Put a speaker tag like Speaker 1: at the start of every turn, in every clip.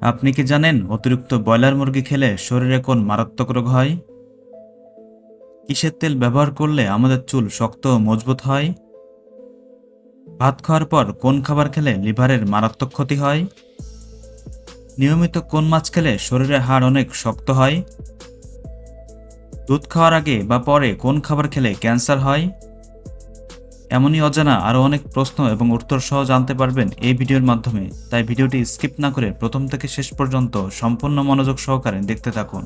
Speaker 1: আপনি কি জানেন অতিরিক্ত ব্রয়লার মুরগি খেলে শরীরে কোন মারাত্মক রোগ হয়? কিসের তেল ব্যবহার করলে আমাদের চুল শক্ত ও মজবুত হয়? ভাত খাওয়ার পর কোন খাবার খেলে লিভারের মারাত্মক ক্ষতি হয়? নিয়মিত কোন মাছ খেলে শরীরের হাড় অনেক শক্ত হয়? দুধ খাওয়ার আগে বা পরে কোন খাবার খেলে ক্যান্সার হয়? এমনই অজানা আরও অনেক প্রশ্ন এবং উত্তর সহ জানতে পারবেন এই ভিডিওর মাধ্যমে। তাই ভিডিওটি স্কিপ না করে প্রথম থেকে শেষ পর্যন্ত সম্পূর্ণ মনোযোগ সহকারে দেখতে থাকুন।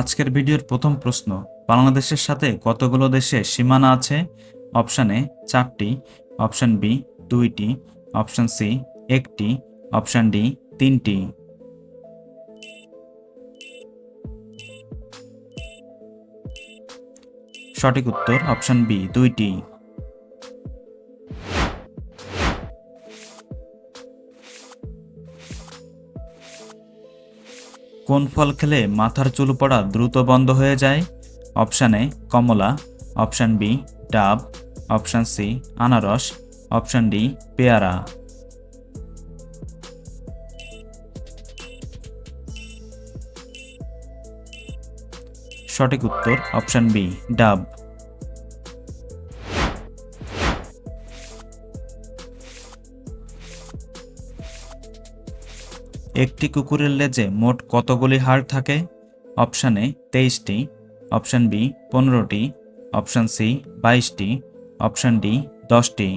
Speaker 1: আজকের ভিডিওর প্রথম প্রশ্ন, বাংলাদেশের সাথে কতগুলো দেশে সীমানা আছে? অপশানে চারটি। অপশান বি, দুইটি। অপশান সি, একটি। অপশান ডি, তিনটি। সঠিক উত্তর অপশন বি, দুইটি। কোন ফল খেলে মাথার চুল পড়া দ্রুত বন্ধ হয়ে যায়? অপশান এ, কমলা। অপশান বি, ডাব। অপশান সি, আনারস। অপশান ডি, পেয়ারা। সঠিক উত্তর অপশান বি ডাব। একটি কুকুরের লেজে মোট কতগুলি হাড় থাকে? অপশান এ তেইশটি। অপশান বি পনেরোটি। অপশান সি বাইশটি। অপশান ডি দশটি।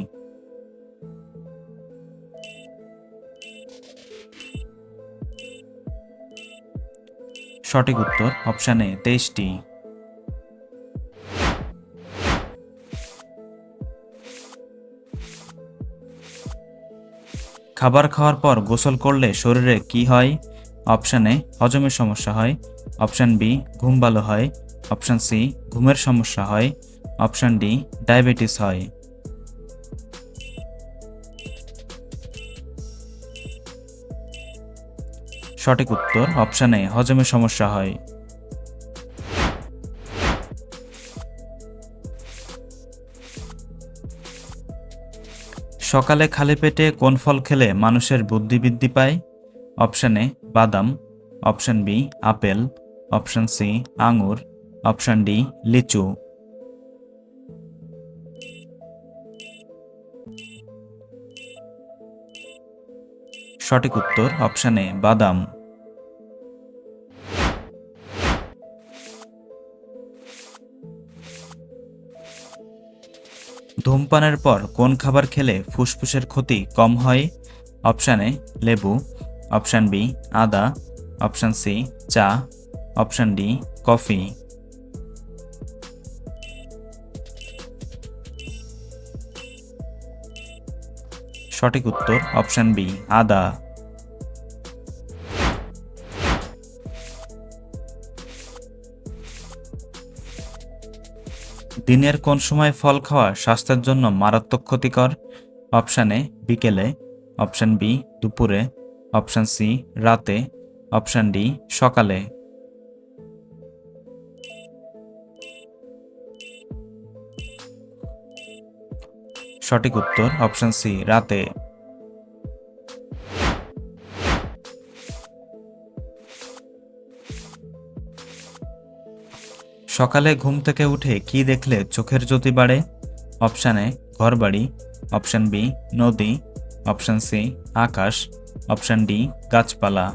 Speaker 1: সঠিক উত্তর অপশান তেইশটি। খাবার খাওয়ার পর গোসল করলে শরীরে কি হয়? অপশান এ হজমের সমস্যা হয়। অপশান বি ঘুম ভালো হয়। অপশান সি ঘুমের সমস্যা হয়। অপশান ডি ডায়াবেটিস হয়। সঠিক উত্তর অপশান হজমের সমস্যা হয়। সকালে খালি পেটে কোন ফল খেলে মানুষের বুদ্ধি বৃদ্ধি পায়? অপশান এ বাদাম। Option B apple. Option C আঙুর। অপশান ডি লিচু। সঠিক উত্তর অপশান এ বাদাম। ধূমপানের পর কোন খাবার খেলে ফুসফুসের ক্ষতি কম হয়? অপশান এ, লেবু। অপশান বি, আদা। অপশান সি, চা। Option D, coffee. সঠিক উত্তর অপশান বি, আদা। দিনের কোন সময় ফল খাওয়া স্বাস্থ্যের জন্য মারাত্মক ক্ষতিকর? অপশান এ, বিকেলে। অপশান বি, দুপুরে। অপশান সি, রাতে। অপশান ডি, সকালে। সঠিক উত্তর অপশান সি, রাতে। সকালে ঘুম থেকে উঠে কি দেখলে চোখের জ্যোতি বাড়ে? অপশান এ, ঘরবাড়ি। অপশান বি, নদী। অপশান সি, আকাশ। অপশান ডি, গাছপালা।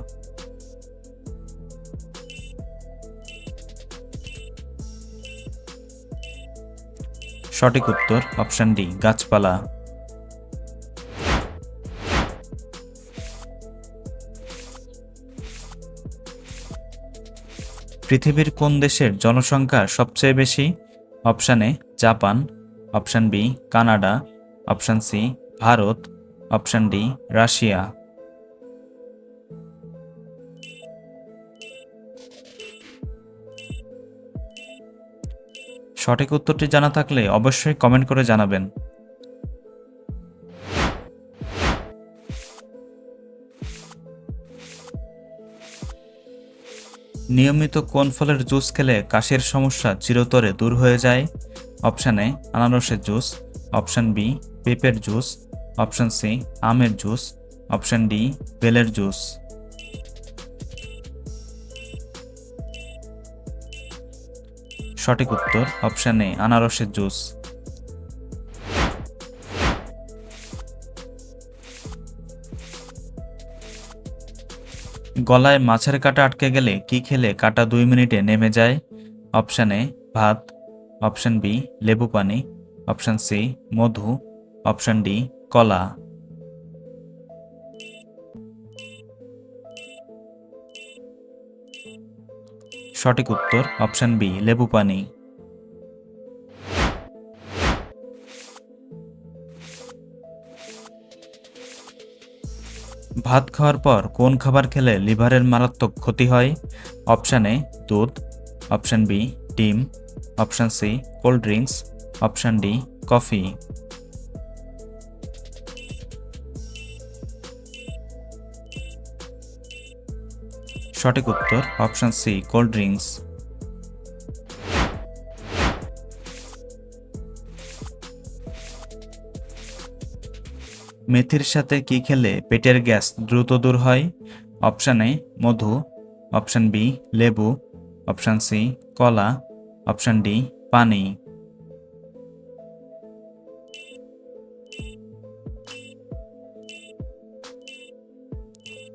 Speaker 1: সঠিক উত্তর, অপশান ডি, গাছপালা। পৃথিবীর কোন দেশের জনসংখ্যা সবচেয়ে বেশি? Option A, Japan. Option B, Canada. Option C, Bharat. Option D, Russia. সঠিক উত্তরটি জানা থাকলে অবশ্যই কমেন্ট করে জানাবেন। নিয়মিত কোন ফলের জুস খেলে কাশির সমস্যা চিরতরে দূর হয়ে যায়? অপশান এ, আনারসের জুস। অপশান বি, পেঁপের জুস। অপশান সি, আমের জুস। অপশান ডি, বেলের জুস। সঠিক উত্তর অপশান এ, আনারসের জুস। গলায় মাছের কাটা আটকে গেলে কি খেলে কাটা দুই মিনিটে নেমে যায়? অপশান এ, ভাত। অপশান বি, লেবু পানি। অপশান সি, মধু। অপশান ডি, কলা। সঠিক উত্তর অপশান বি, লেবু পানি। ভাত খাওয়ার পর কোন খাবার খেলে লিভারের মারাত্মক ক্ষতি হয়? অপশান এ, দুধ। অপশান বি, ডিম। Option C, cold drinks. Option D, coffee. সঠিক উত্তর, অপশান সি, কোল্ড ড্রিঙ্কস। মেথির সাথে কি খেলে পেটের গ্যাস দ্রুত দূর হয়? অপশান এ মধু। অপশান বি লেবু। অপশান সি কলা। অপশান ডি পানি।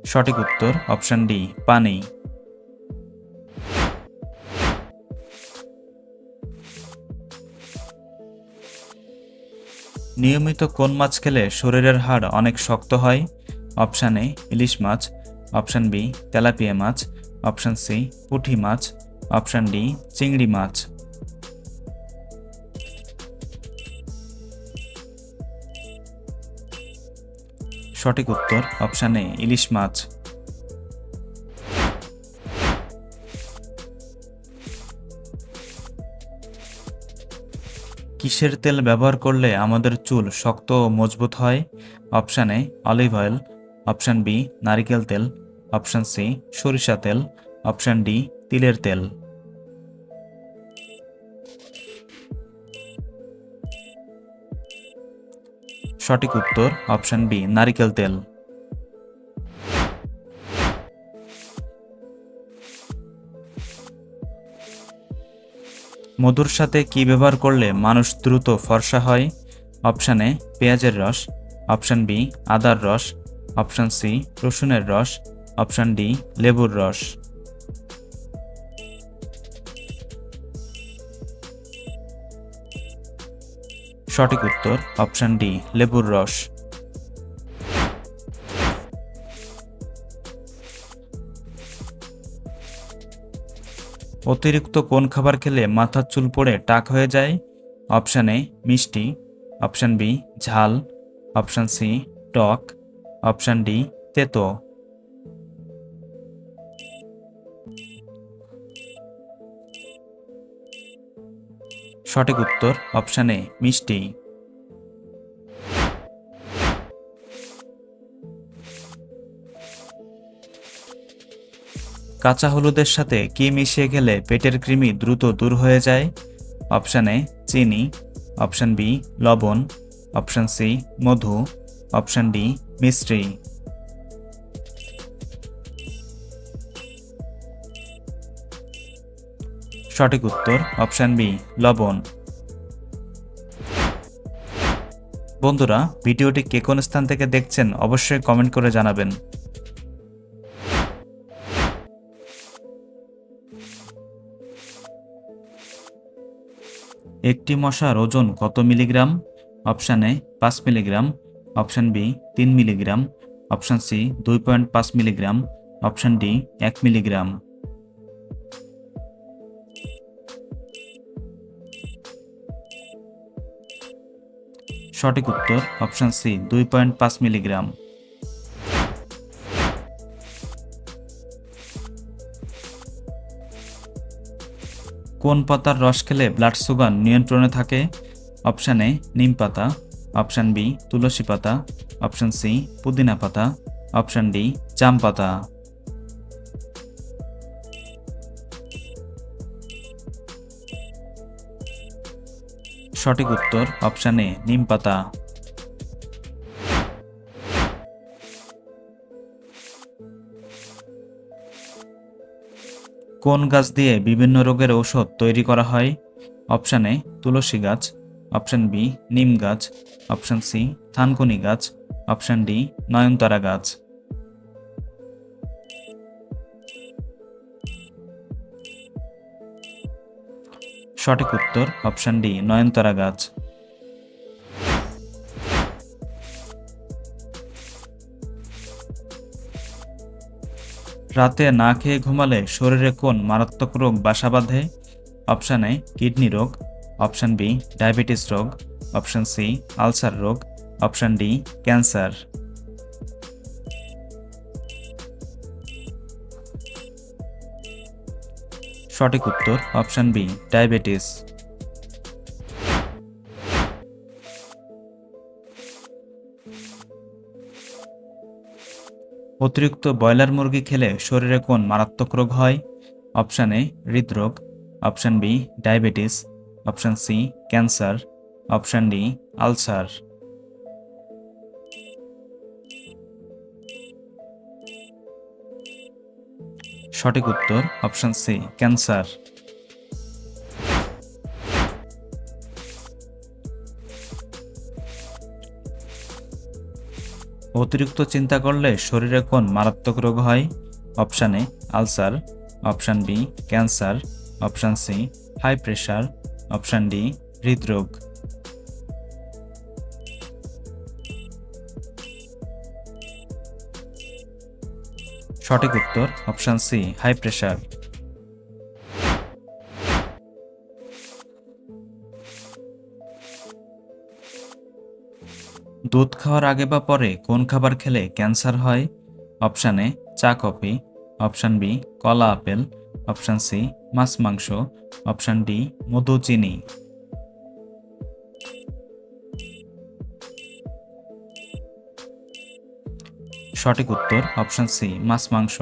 Speaker 1: সঠিক উত্তর, অপশান ডি পানি। নিয়মিত কোন মাছ খেলে শরীরের হাড় অনেক শক্ত হয়? অপশান এ, ইলিশ মাছ। অপশান বি, তেলাপিয়া মাছ। অপশান সি, পুঁটি মাছ। অপশান ডি, চিংড়ি মাছ। সঠিক উত্তর অপশান এ, ইলিশ মাছ। কিসের তেল ব্যবহার করলে আমাদের চুল শক্ত ও মজবুত হয়। Option A, olive oil. Option B, নারিকেল তেল। অপশান সি, সরিষা তেল। অপশান ডি, তিলের তেল। সঠিক উত্তর, অপশান বি, নারিকেল তেল। মধুর সাথে কি ব্যবহার করলে মানুষ দ্রুত ফর্সা হয়? অপশান এ, পেঁয়াজের রস। অপশান বি, আদার রস। অপশান সি, রসুনের রস। অপশান ডি, লেবুর রস। সঠিক উত্তর, অপশান ডি, লেবুর রস। অতিরিক্ত কোন খাবার খেলে মাথার চুল পড়ে টাক হয়ে যায়? অপশান এ, মিষ্টি। অপশান বি, ঝাল। অপশান সি, টক। অপশান ডি, তেতো। সঠিক উত্তর অপশান এ, মিষ্টি। কাঁচা হলুদের সাথে কি মিশিয়ে গেলে পেটের কৃমি দ্রুত দূর হয়ে যায়? অপশান এ, চিনি। অপশান বি, লবণ। অপশান সি, মধু। অপশান ডি মিশ্রি সঠিক উত্তর, অপশান বি, লবণ। বন্ধুরা, ভিডিওটি কে কোন স্থান থেকে দেখছেন অবশ্যই কমেন্ট করে জানাবেন। একটি মশার ওজন কত মিলিগ্রাম? অপশান এ, পাঁচ মিলিগ্রাম। অপশান বি, তিন মিলিগ্রাম। অপশান সি, দুই পয়েন্ট পাঁচ মিলিগ্রাম। অপশান ডি, এক মিলিগ্রাম। সঠিক উত্তর, অপশান সি, দুই পয়েন্ট পাঁচ মিলিগ্রাম। কোন পাতার রস খেলে ব্লাড সুগার নিয়ন্ত্রণে থাকে? অপশান এ নিম পাতা। অপশান বি তুলসী পাতা। অপশান সি পুদিনা পাতা। অপশান ডি জাম পাতা। সঠিক উত্তর অপশান এ নিম পাতা। কোন গাছ দিয়ে বিভিন্ন রোগের ঔষধ তৈরি করা হয়? অপশান এ, তুলসী গাছ। অপশান বি, নিম গাছ। অপশান সি, থানকুনি গাছ। অপশান ডি, নয়নতারা গাছ। সঠিক উত্তর, অপশান ডি, নয়নতারা গাছ। রাতে না খেয়ে ঘুমালে শরীরে কোন মারাত্মক রোগ বাসা বাঁধে? অপশান এ, কিডনি রোগ। অপশান বি, ডায়াবেটিস রোগ। অপশান সি, আলসার রোগ। Option D, cancer. সঠিক উত্তর অপশান বি, ডায়াবেটিস। অতিরিক্ত ব্রয়লার মুরগি খেলে শরীরে কোন মারাত্মক রোগ হয়? অপশান এ, হৃদরোগ। Option B, diabetes. Option C, cancer. Option D, ulcer. সঠিক উত্তর, অপশান সি, ক্যান্সার। অতিরিক্ত চিন্তা করলে শরীরে কোন মারাত্মক রোগ হয়? Option A, ulcer. Option B, cancer. Option C, high pressure. Option D, হৃদরোগ। সঠিক উত্তর, অপশান সি, হাই প্রেশার। দুধ খাওয়ার আগে বা পরে কোন খাবার খেলে ক্যান্সার হয়? অপশান এ, চা, কফি। অপশান বি, কলা, আপেল। অপশান সি, মাছ, মাংস। অপশান ডি, মধু, চিনি। সঠিক উত্তর অপশান সি, মাছ, মাংস।